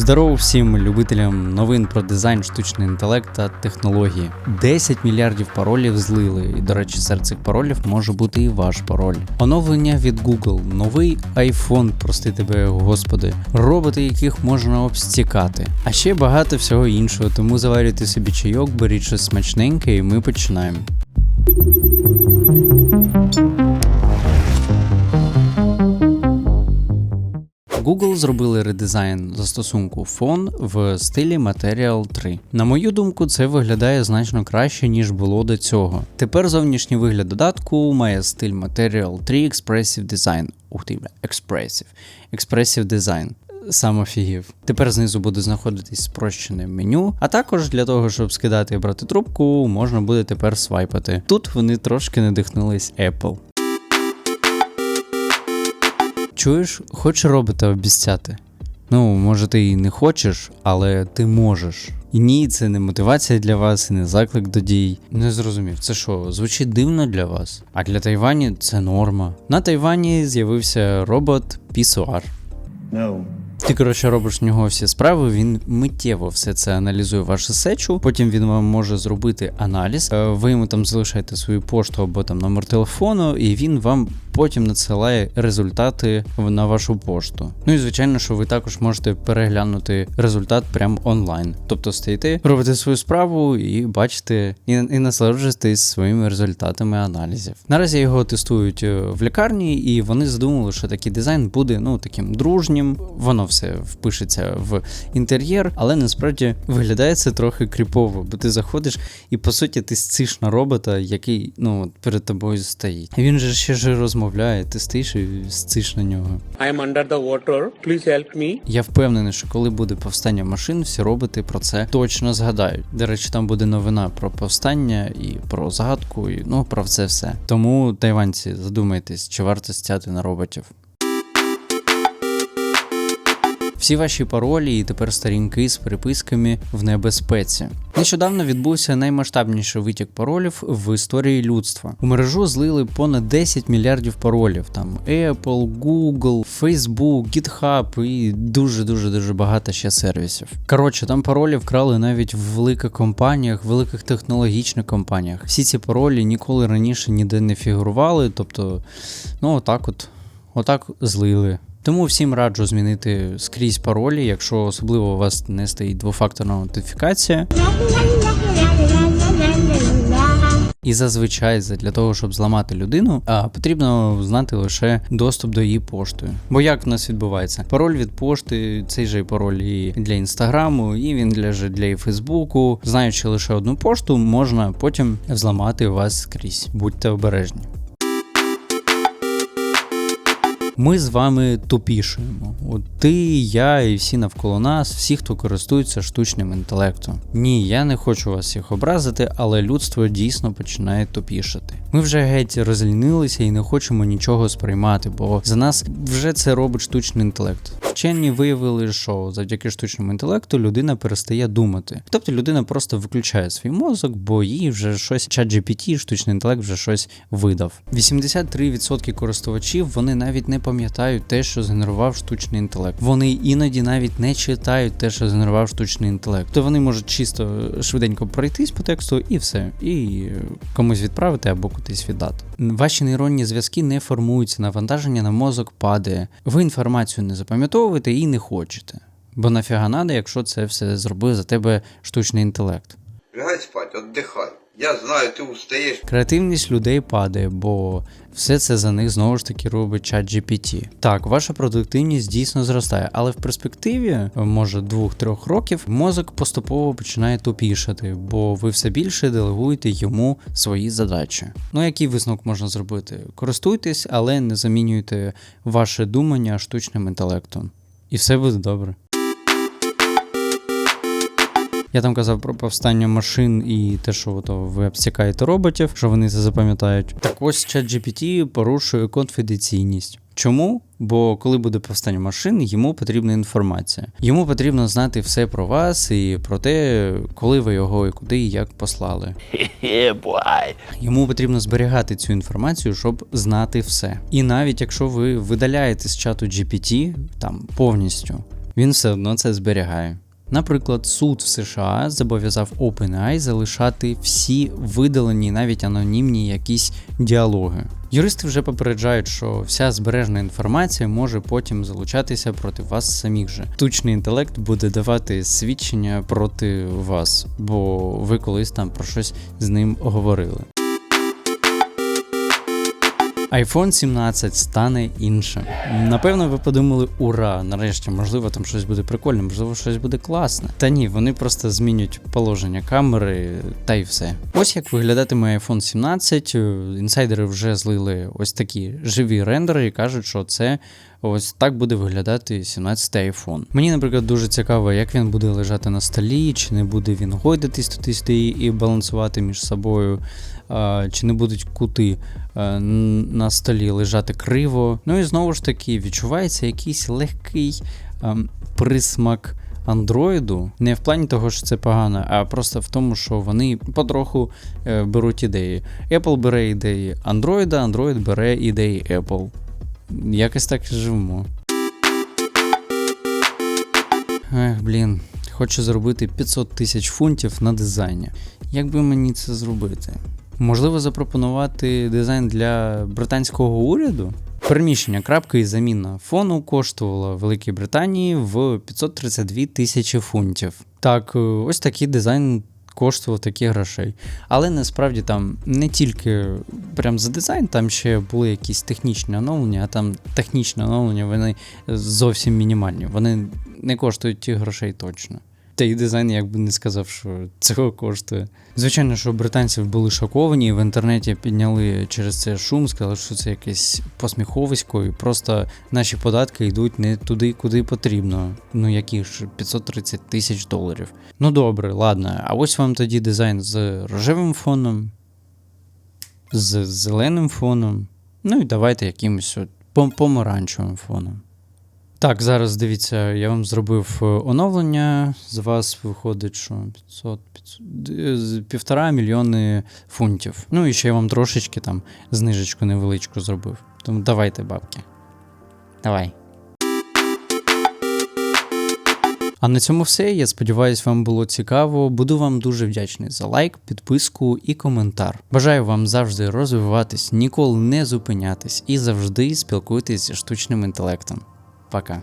Здорово всім любителям новин про дизайн, штучний інтелект та технології. 10 мільярдів паролів злили, і до речі, серед цих паролів може бути і ваш пароль. Оновлення від Google, новий iPhone, прости тебе, господи, роботи, яких можна обстікати. А ще багато всього іншого, тому заварюйте собі чайок, беріть щось смачненьке, і ми починаємо. Google зробили редизайн застосунку Phone в стилі Material 3. На мою думку, це виглядає значно краще, ніж було до цього. Тепер зовнішній вигляд додатку має стиль Material 3 Expressive Design. Ух ти, Expressive. Expressive Design. Сам офігів. Тепер знизу буде знаходитись спрощене меню, а також для того, щоб скидати і брати трубку, можна буде тепер свайпати. Тут вони трошки надихнулись Apple. Чуєш, хочеш робота обіцяти? Ну, може, ти і не хочеш, але ти можеш. І ні, це не мотивація для вас, і не заклик до дій. Не зрозумів, це що, звучить дивно для вас? А для Тайвані це норма. На Тайвані з'явився робот Пісуар. No. Ти, коротше, робиш в нього всі справи, він миттєво все це аналізує вашу сечу, потім він вам може зробити аналіз. е, Ви йому там залишаєте свою пошту або там номер телефону, і він вам потім надсилає результати на вашу пошту. Ну і звичайно, що ви також можете переглянути результат прямо онлайн. Тобто стоїте, робите свою справу і бачите, і, і насолоджуєтесь своїми результатами аналізів. Наразі його тестують е, в лікарні, і вони задумали, що такий дизайн буде ну таким дружнім. Воно все впишеться в інтер'єр, але насправді виглядає це трохи кріпово, бо ти заходиш, і по суті ти сциш на робота, який ну перед тобою стоїть. Він же ще ж розмовляє, ти стоїш і стиш на нього. I'm under the water. Please help me. Я впевнений, що коли буде повстання машин, всі роботи про це точно згадають. До речі, там буде новина про повстання і про загадку, і ну про це все. Тому тайванці, задумайтесь, чи варто стяти на роботів. Всі ваші паролі і тепер сторінки з переписками в небезпеці. Нещодавно відбувся наймасштабніший витік паролів в історії людства. У мережу злили понад 10 мільярдів паролів. Там Apple, Google, Facebook, GitHub і дуже дуже дуже багато ще сервісів. Коротше, там паролі вкрали навіть в великих компаніях, великих технологічних компаніях. Всі ці паролі ніколи раніше ніде не фігурували. Тобто, ну отак, от, отак злили. Тому всім раджу змінити скрізь паролі, якщо особливо у вас не стоїть двофакторна аутентифікація. І зазвичай для того, щоб зламати людину, потрібно знати лише доступ до її пошти. Бо як в нас відбувається? Пароль від пошти, цей же пароль і для інстаграму, і він для для Фейсбуку. Знаючи лише одну пошту, можна потім зламати вас скрізь. Будьте обережні. Ми з вами тупішуємо. От ти, я і всі навколо нас, всі, хто користується штучним інтелектом. Ні, я не хочу вас всіх образити, але людство дійсно починає тупішати. Ми вже геть розлінилися і не хочемо нічого сприймати, бо за нас вже це робить штучний інтелект. Вчені виявили, що завдяки штучному інтелекту людина перестає думати. Тобто людина просто виключає свій мозок, бо їй вже щось ChatGPT, штучний інтелект вже щось видав. 83% користувачів вони навіть не пам'ятають те, що згенерував штучний інтелект. Вони іноді навіть не читають те, що згенерував штучний інтелект. То вони можуть чисто швиденько пройтись по тексту і все, і е, комусь відправити або кудись віддати. Ваші нейронні зв'язки не формуються, навантаження на мозок падає. Ви інформацію не запам'ятовуєте і не хочете. Бо нафіга надо, якщо це все зробив за тебе штучний інтелект. Лягай спать, отдыхай. Я знаю, ты устаешь. Креативність людей падає, бо все це за них знову ж таки робить чат GPT. Так, ваша продуктивність дійсно зростає, але в перспективі, може, двох-трьох років, мозок поступово починає тупішати, бо ви все більше делегуєте йому свої задачі. Ну, який висновок можна зробити? Користуйтесь, але не замінюйте ваше думання штучним інтелектом. І все буде добре. Я там казав про повстання машин і те, що то ви обсікаєте роботів, що вони це запам'ятають. Так ось ChatGPT порушує конфіденційність. Чому? Бо коли буде повстання машин, йому потрібна інформація. Йому потрібно знати все про вас і про те, коли ви його і куди і як послали. Йому потрібно зберігати цю інформацію, щоб знати все. І навіть якщо ви видаляєте з чату GPT там повністю. він все одно це зберігає. Наприклад, суд в США зобов'язав OpenAI залишати всі видалені, навіть анонімні якісь діалоги. Юристи вже попереджають, що вся збережена інформація може потім залучатися проти вас самих же. Штучний інтелект буде давати свідчення проти вас, бо ви колись там про щось з ним говорили. iPhone 17 стане іншим. Напевно, ви подумали, ура! Нарешті, можливо, там щось буде прикольне, можливо, щось буде класне. Та ні, вони просто змінюють положення камери та й все. Ось як виглядатиме iPhone 17. Інсайдери вже злили ось такі живі рендери і кажуть, що це. Ось так буде виглядати 17 iPhone. Мені, наприклад, дуже цікаво, як він буде лежати на столі, чи не буде він гойдатись туди і балансувати між собою, чи не будуть кути на столі лежати криво. Ну і знову ж таки, відчувається якийсь легкий присмак. Андроїду не в плані того, що це погано, а просто в тому, що вони потроху е, беруть ідеї. Apple бере ідеї Android, Android бере ідеї Apple. Якось так живемо. Ех, блін, хочу зробити 500 тисяч фунтів на дизайні. Як би мені це зробити? Можливо, запропонувати дизайн для британського уряду? Переміщення крапки і заміна фону коштувало Великій Британії в 532 тисячі фунтів. Так, е, ось такий дизайн коштував таких грошей. Але насправді там не тільки прям за дизайн, там ще були якісь технічні оновлення, а там технічні оновлення вони зовсім мінімальні. Вони не коштують тих грошей точно. Та й дизайн, я б не сказав, що цього коштує. Звичайно, що британці були шоковані, і в інтернеті підняли через це шум, сказали, що це якесь посміховисько, і просто наші податки йдуть не туди, куди потрібно. Ну які ж 530 тисяч доларів. Ну добре, ладно. А ось вам тоді дизайн з рожевим фоном, з зеленим фоном. Ну і давайте якимось помаранчевим фоном. Так, зараз дивіться, я вам зробив е, оновлення. З вас виходить, що 500, 500 півтора мільйони фунтів. Ну і ще я вам трошечки там знижечку невеличку зробив. Тому давайте, бабки. Давай. А на цьому все. Я сподіваюся, вам було цікаво. Буду вам дуже вдячний за лайк, підписку і коментар. Бажаю вам завжди розвиватись, ніколи не зупинятись і завжди спілкуйтесь зі штучним інтелектом. Пока.